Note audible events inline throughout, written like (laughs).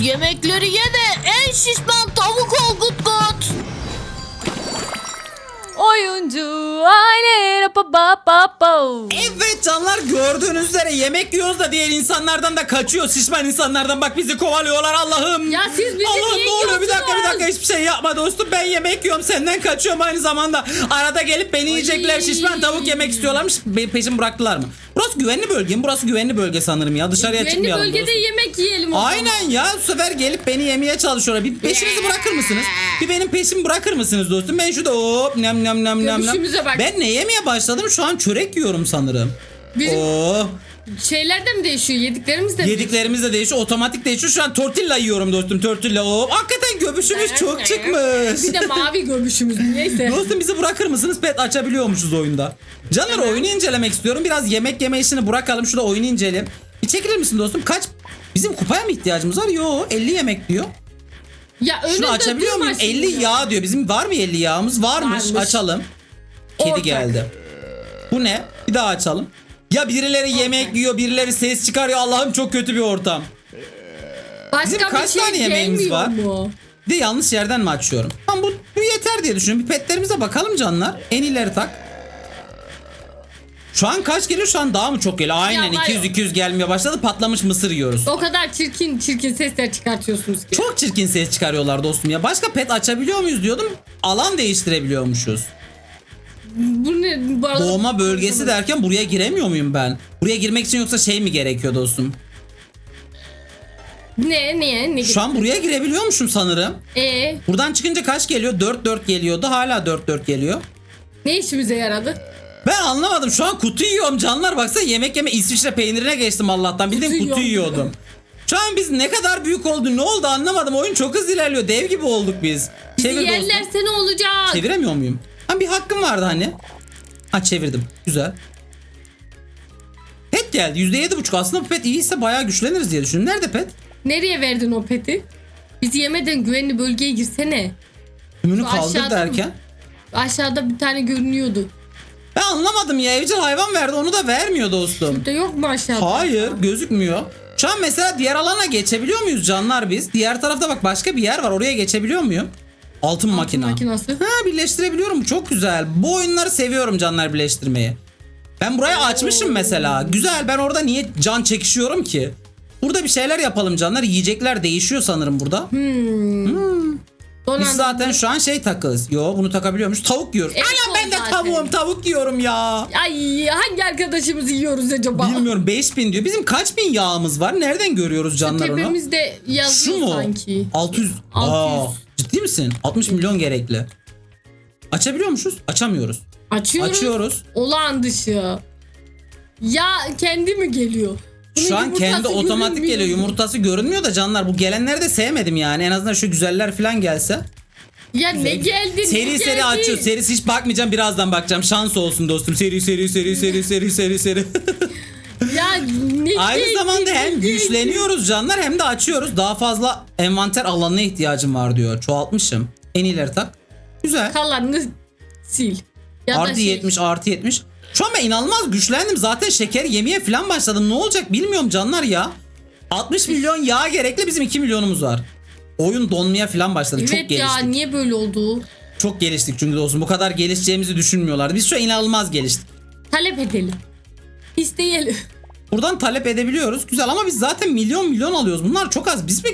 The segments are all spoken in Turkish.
Yemekleri ye en şişman tavuk ol Gut Gut. Oyuncu aile pa pa pa pa. Evet canlar gördüğünüz üzere yemek yiyoruz da diğer insanlardan da kaçıyor. Şişman insanlardan bak bizi kovalıyorlar Allah'ım. Ya siz bizi Allah'ım niye ne oluyor bir dakika bir dakika hiçbir şey yapma dostum ben yemek yiyorum senden kaçıyorum aynı zamanda. Arada gelip beni yiyecekler şişman tavuk yemek istiyorlarmış Be- peşimi bıraktılar mı? Burası güvenli bölge mi? Burası güvenli bölge sanırım ya dışarıya Güvenli çıkmayalım. bölgede dostum. yemek yiyelim o zaman. Aynen ya bu sefer gelip beni yemeye çalışıyorlar. Bir peşinizi bırakır mısınız? Bir benim peşimi bırakır mısınız dostum? Ben şurada hop nem nem nem nem nem. Bak. Ben ne yemeye başladım? Şu an çörek yiyorum sanırım. Bizim Oo, şeyler de mi değişiyor? Yediklerimiz de mi? yediklerimiz de değişiyor. Otomatik değişiyor. Şu an tortilla yiyorum dostum. Tortilla. Hop. Hakikaten göbüşümüz çok çıkmış. Bir de mavi göbüşümüz neyse. (laughs) Dostum bizi bırakır mısınız? Pet açabiliyormuşuz oyunda. Canlar Tamam. oyunu incelemek istiyorum. Biraz yemek yeme işini bırakalım. Şurada oyunu inceleyelim. Bir çekilir misin dostum? Kaç? Bizim kupaya mı ihtiyacımız var? Yo 50 yemek diyor. Ya önünde Şunu açabiliyor muyum? şimdi 50 ya. yağ diyor. Bizim var mı 50 yağımız? Varmış. Varmış. Açalım. Kedi Ortak. geldi. Bu ne? Bir daha açalım. Ya birileri yemek yiyor, birileri ses çıkarıyor. Allah'ım çok kötü bir ortam. Başka Bizim bir kaç şey tane yemeğimiz gelmiyor var? Mu? Bir de yanlış yerden mi açıyorum? Tamam bu, bu yeter diye düşünüyorum. Bir petlerimize bakalım canlar. En ileri tak. Şu an kaç geliyor? Şu an daha mı çok geliyor? Aynen Ya var ya. 200-200 gelmeye başladı. Patlamış mısır yiyoruz. O kadar çirkin çirkin sesler çıkartıyorsunuz ki. Çok çirkin ses çıkarıyorlar dostum ya. Başka pet açabiliyor muyuz diyordum. Alan değiştirebiliyormuşuz. Bu ne? Bu arada- Doğma bölgesi derken buraya giremiyor muyum ben? Buraya girmek için yoksa şey mi gerekiyor dostum? Ne? Niye? Ne? Şu an buraya girebiliyormuşum sanırım. Ee, Buradan çıkınca kaç geliyor? 4-4 geliyordu. Hala 4-4 geliyor. ne işimize yaradı? Ben anlamadım. Şu an kutu yiyorum canlar. Baksana yemek yeme İsviçre peynirine geçtim Allah'tan. Bildiğin Kutu kutu, yiyorum. yiyordum. Şu an biz ne kadar büyük oldu ne oldu anlamadım. Oyun çok hızlı ilerliyor. Dev gibi olduk biz. Bizi Çevir dostum. yerlerse ne olacak? Çeviremiyor muyum? Ha bir hakkım vardı hani. Ha çevirdim. Güzel. Pet geldi. %7.5 aslında bu pet iyiyse bayağı güçleniriz diye düşündüm. Nerede pet? Nereye verdin o peti? Bizi yemeden güvenli bölgeye girsene. Tümünü Şu kaldır aşağıda derken. Aşağıda bir tane görünüyordu. Ben anlamadım ya. Evcil hayvan verdi onu da vermiyor dostum. Burada yok mu aşağıda? Hayır gözükmüyor. Şu an mesela diğer alana geçebiliyor muyuz canlar biz? Diğer tarafta bak başka bir yer var oraya geçebiliyor muyum? Altın, makina. makinası. Ha birleştirebiliyorum çok güzel. Bu oyunları seviyorum canlar birleştirmeyi. Ben burayı açmışım mesela. Güzel ben orada niye can çekişiyorum ki? Burada bir şeyler yapalım canlar. Yiyecekler değişiyor sanırım burada. Donandı. Biz zaten şu an şey takız. Yo bunu takabiliyormuş. Tavuk yiyoruz. Evet, Aynen ben de zaten. tavuğum tavuk yiyorum ya. Ay hangi arkadaşımızı yiyoruz acaba? Bilmiyorum 5000 diyor. Bizim kaç bin yağımız var? Nereden görüyoruz canlar onu? Tepemizde yazıyor Şu mu? sanki. 600. 600. Aa, ciddi misin? 60 milyon gerekli. Açabiliyormuşuz. Açamıyoruz. Açıyoruz. Açıyoruz. Olağan dışı. Ya kendi mi geliyor? Şu an kendi otomatik görünmüyor. geliyor. Yumurtası görünmüyor da canlar bu gelenleri de sevmedim yani. En azından şu güzeller falan gelse. Ya ne geldi ne Seri seri geldi? açıyor. Serisi hiç bakmayacağım birazdan bakacağım. Şans olsun dostum. Seri seri seri seri seri seri seri. (laughs) Ya ne Aynı geldi, zamanda ne hem geldi? güçleniyoruz canlar hem de açıyoruz. Daha fazla envanter alanına ihtiyacım var diyor. Çoğaltmışım. En ileri tak. Güzel. Kalanını sil. Ya artı şey, 70 artı 70. Şu an ben inanılmaz güçlendim. Zaten şeker yemeye falan başladım. Ne olacak bilmiyorum canlar ya. 60 milyon yağ gerekli bizim 2 milyonumuz var. Oyun donmaya falan başladı. Evet Çok ya geliştik. niye böyle oldu? Çok geliştik çünkü dostum. Bu kadar gelişeceğimizi düşünmüyorlardı. Biz şu an inanılmaz geliştik. Talep edelim. İsteyelim. Buradan talep edebiliyoruz. Güzel ama biz zaten milyon milyon alıyoruz. Bunlar çok az. Biz mi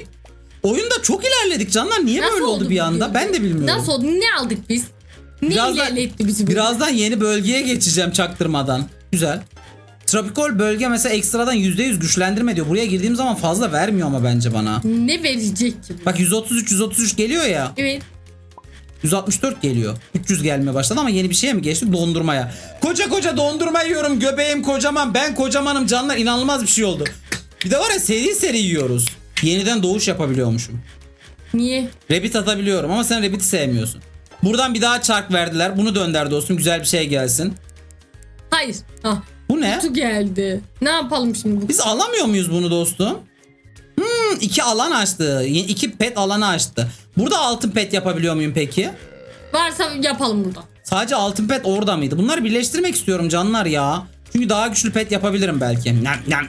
oyunda çok ilerledik canlar. Niye böyle oldu bir bu anda? Ben de bilmiyorum. Nasıl oldu? Ne aldık biz? Birazdan- ilerletti bizi? Birazdan yeni bölgeye geçeceğim çaktırmadan. Güzel. Tropikol bölge mesela ekstradan %100 güçlendirme diyor. Buraya girdiğim zaman fazla vermiyor ama bence bana. Ne verecek ki? bu? Bak 133 133 geliyor ya. Evet. 164 geliyor. 300 gelmeye başladı ama yeni bir şeye mi geçtik? Dondurmaya. Koca koca dondurma yiyorum. Göbeğim kocaman. Ben kocamanım canlar. inanılmaz bir şey oldu. Bir de var ya seri seri yiyoruz. Yeniden doğuş yapabiliyormuşum. Niye? Rabbit atabiliyorum ama sen Rabbit'i sevmiyorsun. Buradan bir daha çark verdiler. Bunu dönder dostum. Güzel bir şey gelsin. Hayır. Ah. Bu ne? Kutu geldi. Ne yapalım şimdi bu? Biz alamıyor muyuz bunu dostum? Hmm, iki alan açtı. Y- İki pet alanı açtı. Burada altın pet yapabiliyor muyum peki? Varsa yapalım burada. Sadece altın pet orada mıydı? Bunları birleştirmek istiyorum canlar ya. Çünkü daha güçlü pet yapabilirim belki. Nam, nam,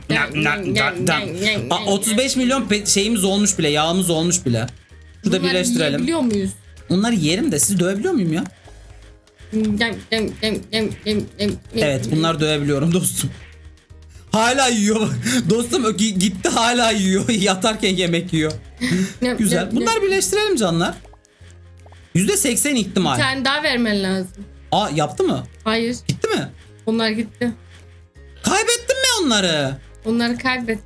nam. Aa, 35 milyon pet şeyimiz olmuş bile. Yağımız olmuş bile. Şurada Bunları birleştirelim. yiyebiliyor muyuz? Onları yerim de sizi dövebiliyor muyum ya? Evet bunlar dövebiliyorum dostum. Hala yiyor bak. (laughs) Dostum gitti hala yiyor. (laughs) Yatarken yemek yiyor. Güzel. Bunlar birleştirelim canlar. %80 Bir ihtimal. tane daha vermen lazım. Aa yaptı mı? Hayır. Gitti mi? Onlar gitti. Kaybettin mi onları? Onları kaybet.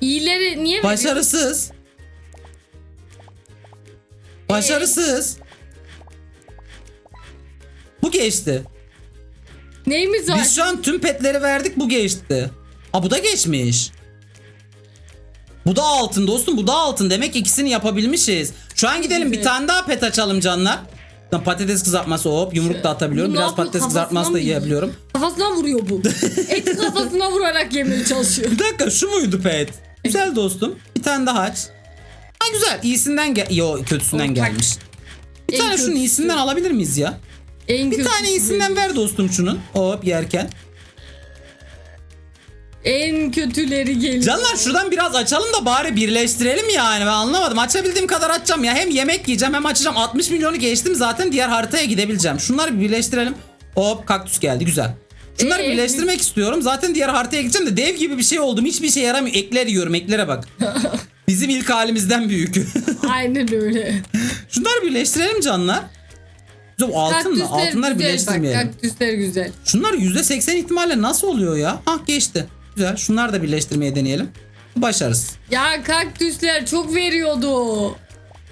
İyileri niye veriyorsun? Başarısız. Bu geçti. Neyimiz var? Biz şu an tüm petleri verdik bu geçti. Aa bu da geçmiş. Bu da altın dostum bu da altın. Demek ki ikisini yapabilmişiz. Şu an gidelim bir tane daha pet açalım canlar. Patates kızartması hop yumruk da atabiliyorum. Biraz patates kızartması da yiyebiliyorum. Kafasına vuruyor bu. (laughs) Eti kafasına vurarak yemeye çalışıyor. Bir dakika şu muydu pet? Güzel dostum. Bir tane daha aç. Ha güzel. İyisinden gel... Yo kötüsünden Ortak. gelmiş. Bir En tane şunun kötüsü. iyisinden alabilir miyiz ya? En Bir tane iyisinden ver dostum şunun. Hop yerken. En kötüleri geliyor. Canlar şuradan biraz açalım da bari birleştirelim yani. Ben anlamadım. Açabildiğim kadar açacağım ya. Hem yemek yiyeceğim hem açacağım. 60 milyonu geçtim zaten diğer haritaya gidebileceğim. Şunları bir birleştirelim. Hop kaktüs geldi güzel. Şunları Ee? birleştirmek istiyorum. Zaten diğer haritaya gideceğim de dev gibi bir şey oldum. Hiçbir şey yaramıyor. Ekler yiyorum. Eklere bak. (laughs) Bizim ilk halimizden büyük. (laughs) Aynen öyle. Şunları birleştirelim canlar. Güzel, Altın mı? Altınları güzel birleştirmeyelim. Bak, kaktüsler güzel. Şunlar %80 ihtimalle nasıl oluyor ya? Hah geçti. Güzel. Şunları da birleştirmeye deneyelim. Başarız. Ya kaktüsler çok veriyordu.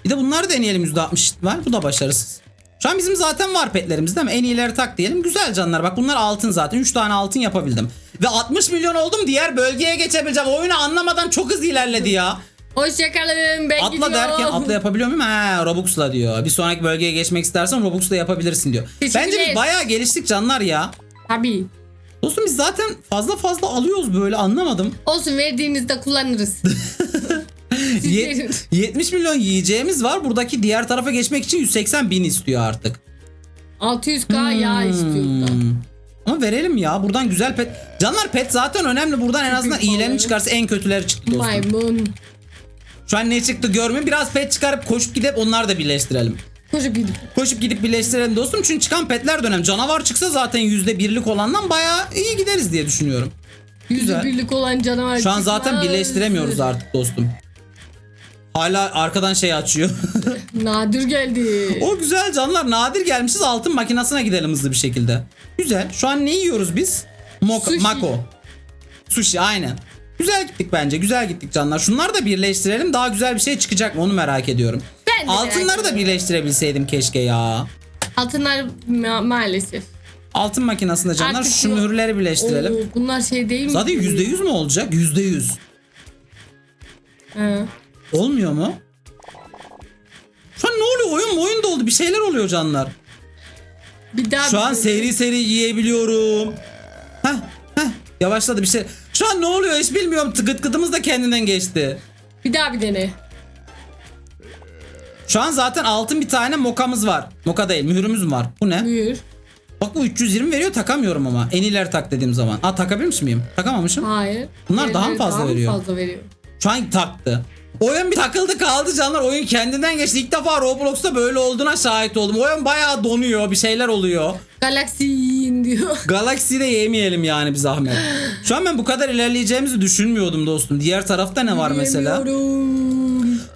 Bir de bunları deneyelim %60 ihtimal. Bu da başarısız. Şu an bizim zaten var petlerimiz değil mi? En iyileri tak diyelim. Güzel canlar. Bak bunlar altın zaten. 3 tane altın yapabildim. Ve 60 milyon oldum. Diğer bölgeye geçebileceğim. Oyunu anlamadan çok hızlı ilerledi ya. Hoşçakalın ben Atla gidiyorum. derken atla yapabiliyor muyum? He Robux'la diyor. Bir sonraki bölgeye geçmek istersen Robux'la yapabilirsin diyor. Teşekkür Bence biz ederiz. bayağı geliştik canlar ya. Tabii. Dostum biz zaten fazla fazla alıyoruz böyle anlamadım. Olsun verdiğinizde kullanırız. Ye- Sizlerin. 70 milyon yiyeceğimiz var. Buradaki diğer tarafa geçmek için 180 bin istiyor artık. 600k yağ da. Hmm. Ama verelim ya. Buradan güzel pet. Canlar pet zaten önemli. Buradan en azından iyilerini çıkarsa en kötüleri çıktı dostum. Maymun. Şu an ne çıktı görmeyin. Biraz pet çıkarıp koşup gidip onları da birleştirelim. Koşup gidip. Koşup gidip birleştirelim dostum. Çünkü çıkan petler dönem. Canavar çıksa zaten %1'lik olandan bayağı iyi gideriz diye düşünüyorum. Güzel. birlik olan canavar Şu an zaten birleştiremiyoruz artık dostum. Hala arkadan şey açıyor. (laughs) Nadir geldi. o güzel canlar. Nadir gelmişiz. Altın makinasına gidelim hızlı bir şekilde. Güzel. Şu an ne yiyoruz biz? Moka, Sushi. Mako. Sushi aynen. Güzel gittik bence. Güzel gittik canlar. Şunları da birleştirelim. Daha güzel bir şey çıkacak mı onu merak ediyorum. Ben de merak Altınları da ediyorum. birleştirebilseydim keşke ya. Altınlar ma- maalesef. Altın makinasında canlar Artık şu yok. mühürleri birleştirelim. Oo, bunlar şey değil mi? Zaten %100 mü olacak? %100. Ha. Olmuyor mu? Şu an ne oluyor? Oyun mu? Oyun doldu. Bir şeyler oluyor canlar. Bir daha Şu an bir- seri seri yiyebiliyorum. Heh, heh. Yavaşladı bir şey. Şu an ne oluyor hiç bilmiyorum. Gıt gıdımız da kendinden geçti. Bir daha bir dene. Şu an zaten altın bir tane mokamız var. Moka değil mühürümüz mü var? Bu ne? Buyur. Bak bu 320 veriyor takamıyorum ama. En ileri tak dediğim zaman. Aa takabilir miyim? Takamamışım. Hayır. Bunlar daha mı fazla daha veriyor? fazla veriyor. Şu an taktı. Oyun bir takıldı kaldı canlar. Oyun kendinden geçti. İlk defa Roblox'ta böyle olduğuna şahit oldum. Oyun bayağı donuyor. Bir şeyler oluyor. Galaxy'in diyor. (laughs) Galaxy'de yemeyelim yani bir zahmet. Şu an ben bu kadar ilerleyeceğimizi düşünmüyordum dostum. Diğer tarafta ne var mesela?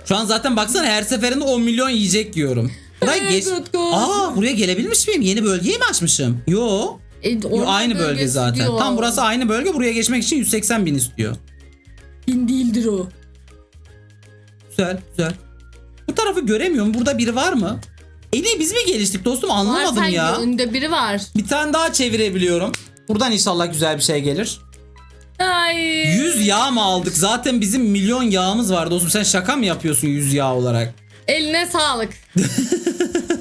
Şu an zaten baksana her seferinde 10 milyon yiyecek yiyorum. Buraya geç. Aa buraya gelebilmiş miyim? Yeni bölgeyi mi açmışım? Yo. E, Yo, aynı bölge zaten. diyor. Tam burası aynı bölge. Buraya geçmek için 180 bin istiyor. Bin değildir o. Güzel güzel. Bu tarafı göremiyorum. Burada biri var mı? En iyi biz mi geliştik dostum Var anlamadım sanki, ya. Önde biri var. Bir tane daha çevirebiliyorum. Buradan inşallah güzel bir şey gelir. Ay. 100 yağ mı aldık? Zaten bizim milyon yağımız var dostum. Sen şaka mı yapıyorsun 100 yağ olarak? Eline sağlık. (laughs)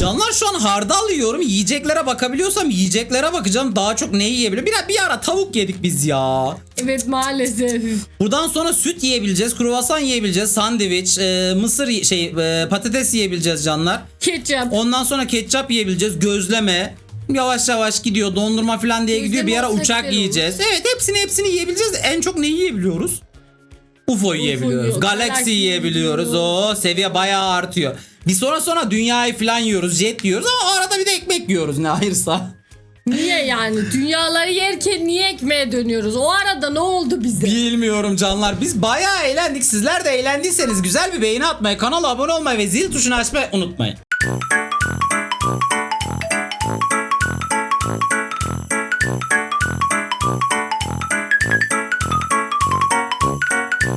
Canlar şu an hardal yiyorum. Yiyeceklere bakabiliyorsam yiyeceklere bakacağım. Daha çok ne yiyebilirim? Bir, bir ara tavuk yedik biz ya. Evet maalesef. Buradan sonra süt yiyebileceğiz, kruvasan yiyebileceğiz, sandviç, e, mısır şey e, patates yiyebileceğiz canlar. Ketçap. Ondan sonra ketçap yiyebileceğiz, gözleme. Yavaş yavaş gidiyor. Dondurma falan diye gidiyor. Bir ara uçak yiyeceğiz. Evet hepsini hepsini yiyebileceğiz. En çok neyi yiyebiliyoruz? UFO yiyebiliyoruz. yiyor, Galaxy galaksi yiyebiliyoruz. yiyoruz. O seviye bayağı artıyor. Bir sonra sonra dünyayı falan yiyoruz. Jet yiyoruz ama arada bir de ekmek yiyoruz ne hayırsa. Niye (laughs) yani? Dünyaları yerken niye ekmeğe dönüyoruz? O arada ne oldu bize? Bilmiyorum canlar. Biz bayağı eğlendik. Sizler de eğlendiyseniz güzel bir beğeni atmayı, kanala abone olmayı ve zil tuşunu açmayı unutmayın.